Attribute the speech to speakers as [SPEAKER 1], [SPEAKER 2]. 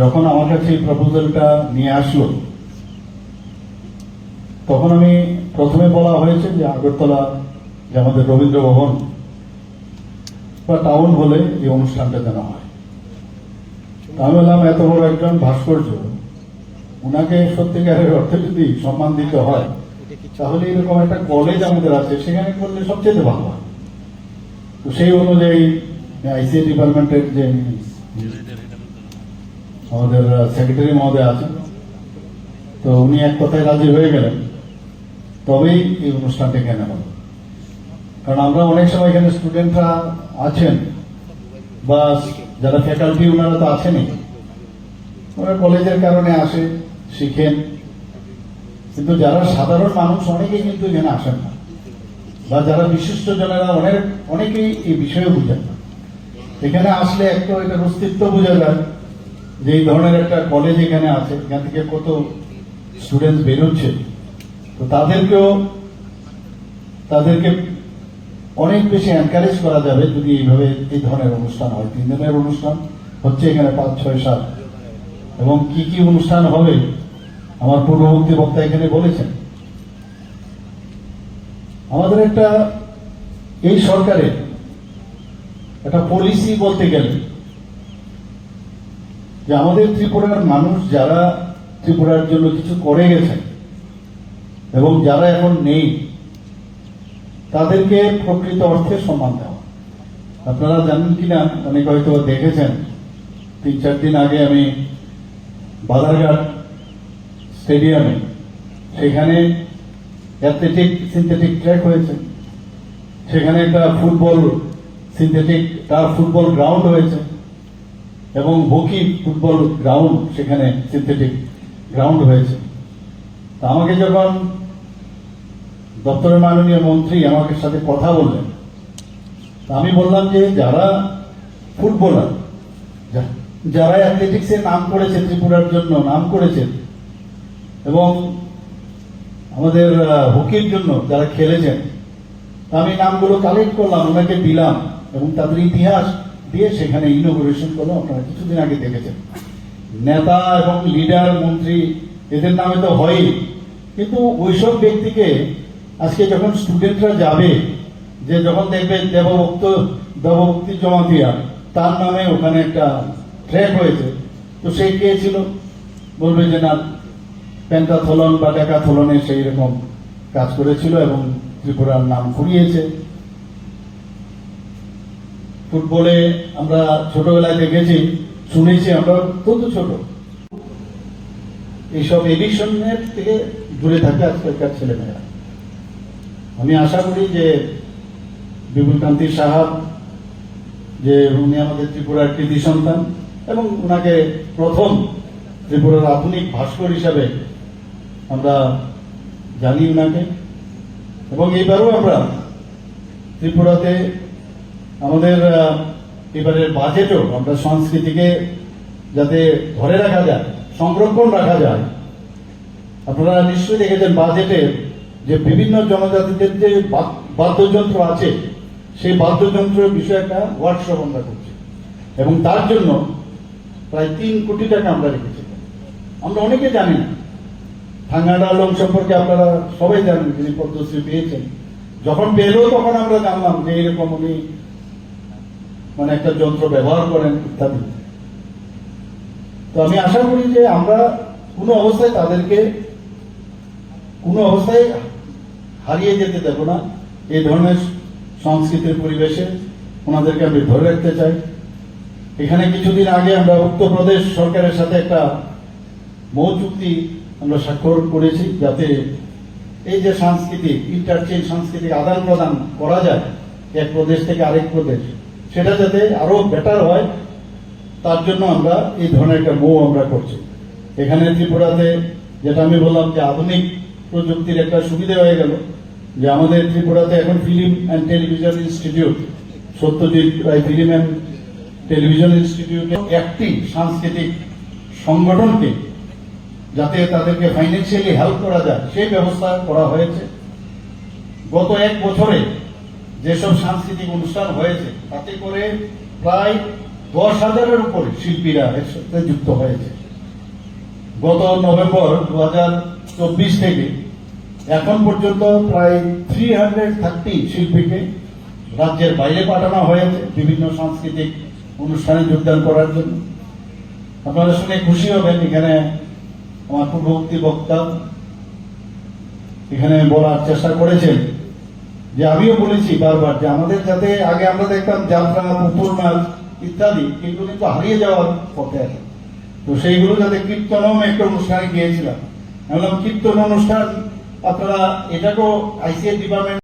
[SPEAKER 1] যখন আমার কাছে এই প্রপোজালটা নিয়ে আসলো, তখন আমি প্রথমে বলা হয়েছে যে আগরতলা যে আমাদের রবীন্দ্র ভবন বা টাউন হলে এই অনুষ্ঠানটা যেন হয়। আমি বললাম, এত বড় একজন ভাস্কর্য ওনাকে সত্যিকারের অর্থে যদি সম্মান দিতে হয়, তাহলে এরকম একটা কলেজ আমাদের আছে, সেখানে করলে সবচেয়ে ভালো হয়। তো সেই অনুযায়ী আইসিএ ডিপার্টমেন্টের যে আমাদের সেক্রেটারি মহোদয় আছেন। তো উনি এক কথায় রাজি হয়ে গেলেন। তবেই এই অনুষ্ঠানটা এখানে হবে। কারণ আমরা অনেক সময় এখানে স্টুডেন্টরা আছেন, বা যারা ফ্যাকাল্টি ওনারা তো আছেনই। ওরা কলেজের কারণে আসে, শিখেন। কিন্তু যারা সাধারণ মানুষ, অনেকেই কিন্তু এখানে আসেন না। বা যারা বিশিষ্ট জনেরা, অনেক, অনেকেই এই বিষয়ে বুঝেন না। এখানে আসলে একটা এটার অস্তিত্ব বোঝা যায়। যে এই ধরনের একটা কলেজ এখানে আছে, এখান থেকে কত স্টুডেন্ট বেরোচ্ছে, তো তাদেরকেও, তাদেরকে অনেক বেশি এনকারেজ করা যাবে যদি এইভাবে এই ধরনের অনুষ্ঠান হয়। তিন দিনের অনুষ্ঠান হচ্ছে এখানে পাঁচ, ছয়, সাত। এবং কি কি অনুষ্ঠান হবে, আমার পূর্ববর্তী বক্তা এখানে বলেছেন। আমাদের একটা, এই সরকারের একটা পলিসি বলতে গেলে যে আমাদের ত্রিপুরার মানুষ যারা ত্রিপুরার জন্য কিছু করে গেছেন এবং যারা এখন নেই, তাদেরকে প্রকৃত অর্থে সম্মান দেওয়া। আপনারা জানেন কিনা? অনেক হয়তো দেখেছেন। তিন, চার দিন আগে আমি বাধারঘাট স্টেডিয়ামে সেখানে অ্যাথলেটিক সিনথেটিক ট্র্যাক হয়েছে। সেখানে একটা ফুটবল সিনথেটিক, তার ফুটবল গ্রাউন্ড হয়েছে। এবং হকি ফুটবল গ্রাউন্ড সেখানে সিনথেটিক গ্রাউন্ড হয়েছে। তা আমাকে যখন দপ্তরের মাননীয় মন্ত্রী আমাকে সাথে কথা বললেন, তা আমি বললাম যে যারা ফুটবলার যারা অ্যাথলেটিক্সে নাম করেছে ত্রিপুরার জন্য নাম করেছেন, এবং আমাদের হকির জন্য যারা খেলেছেন আমি নামগুলো কালেক্ট করলাম, ওনাকে দিলাম, এবং তাদের ইতিহাস দিয়ে সেখানে ইনোগ্রেশন করলাম আপনারা কিছুদিন আগে দেখেছেন। নেতা এবং লিডার মন্ত্রী, এদের নামে তো হয়ই। কিন্তু ওইসব ব্যক্তিকে আজকে যখন স্টুডেন্টরা যাবে, যে যখন দেখবে দেবভক্ত, দেবভক্তি জমাতিয়া, তার নামে ওখানে একটা ট্র্যাক হয়েছে তো সেই কে ছিল? বলবে যে না পেন্টাথলন বা ডেকাথলনে সেই রকম কাজ করেছিল এবং ত্রিপুরার নাম কুড়িয়েছে ফুটবলে আমরা ছোটবেলায় দেখেছি, শুনেছি আমরা কত ছোট। এইসব এডিকশনের থেকে দূরে থাকে আজকালকার ছেলেমেয়েরা। আমি আশা করি যে বিপুল কান্তি সাহাব, যে উনি আমাদের ত্রিপুরার কৃতি সন্তান এবং ওনাকে প্রথম ত্রিপুরার আধুনিক ভাস্কর হিসাবে আমরা জানি ওনাকে এবং এইবারও আমরা ত্রিপুরাতে আমাদের এবারের বাজেটও আমরা সংস্কৃতিকে যাতে ধরে রাখা যায়, সংরক্ষণ রাখা যায়, আপনারা নিশ্চয়ই দেখেছেন বাজেটে যে বিভিন্ন জনজাতিদের যে বাদ্যযন্ত্র আছে, সেই বাদ্যযন্ত্রের বিষয়ে একটা ওয়ার্কশপ আমরা করছি। এবং তার জন্য প্রায় তিন কোটি টাকা আমরা রেখেছি। আমরা অনেকে জানি না। থাঙ্গাডা আলম সম্পর্কে আপনারা সবাই জানেন যিনি পদ্মশ্রী পেয়েছেন। যখন পেল তখন আমরা জানলাম যে এরকম উনি মানে একটা যন্ত্র ব্যবহার করেন ইত্যাদি। তো আমি আশা করি যে আমরা কোনো অবস্থায় তাদেরকে, কোনো অবস্থায় হারিয়ে যেতে দেব না। এই ধরনের সংস্কৃতির পরিবেশে ওনাদেরকে আমি ধরে রাখতে চাই। এখানে কিছুদিন আগে আমরা উত্তরপ্রদেশ সরকারের সাথে একটা মৌ চুক্তি আমরা স্বাক্ষর করেছি যাতে এই যে সাংস্কৃতিক ইন্টারচেঞ্জ সাংস্কৃতিক আদান প্রদান করা যায়, এক প্রদেশ থেকে আরেক প্রদেশ। সেটা যাতে আরও বেটার হয়, তার জন্য আমরা এই ধরনের একটা মৌ আমরা করছি। এখানে ত্রিপুরাতে যেটা আমি বললাম যে আধুনিক প্রযুক্তির একটা সুবিধা হয়ে গেল, যে আমাদের ত্রিপুরাতে এখন film and television institute Satyajit Ray film and television ইনস্টিটিউটে একটি সাংস্কৃতিক সংগঠনকে যাতে তাদেরকে ফাইন্যান্সিয়ালি হেল্প করা যায়, সেই ব্যবস্থা করা হয়েছে। গত এক বছরে যেসব সাংস্কৃতিক অনুষ্ঠান হয়েছে, তাতে করে প্রায় দশ হাজারের উপরে শিল্পীরা এর সাথে যুক্ত হয়েছে। গত নভেম্বর দু চব্বিশ থেকে এখন পর্যন্ত প্রায় থ্রি হান্ড্রেড থার্টি শিল্পীকে রাজ্যের বাইরে পাঠানো হয়েছে বিভিন্ন সাংস্কৃতিক অনুষ্ঠানে যোগদান করার জন্য। আপনারা শুনে খুশি হবেন, এখানে আমার পূর্ববর্তী বক্তা এখানে বলার চেষ্টা করেছেন। যে আমিও বলেছি বারবার যে আমাদের যাতে আগে আমরা দেখতাম যাত্রা পুকুর নাচ ইত্যাদি এগুলো কিন্তু হারিয়ে যাওয়ার পথে আছে। তো সেইগুলো যাতে কীর্তনম একটা অনুষ্ঠানে গিয়েছিলাম। বললাম, কীর্তন অনুষ্ঠান, আপনারা এটাকেও আইসিএস ডিপার্টমেন্ট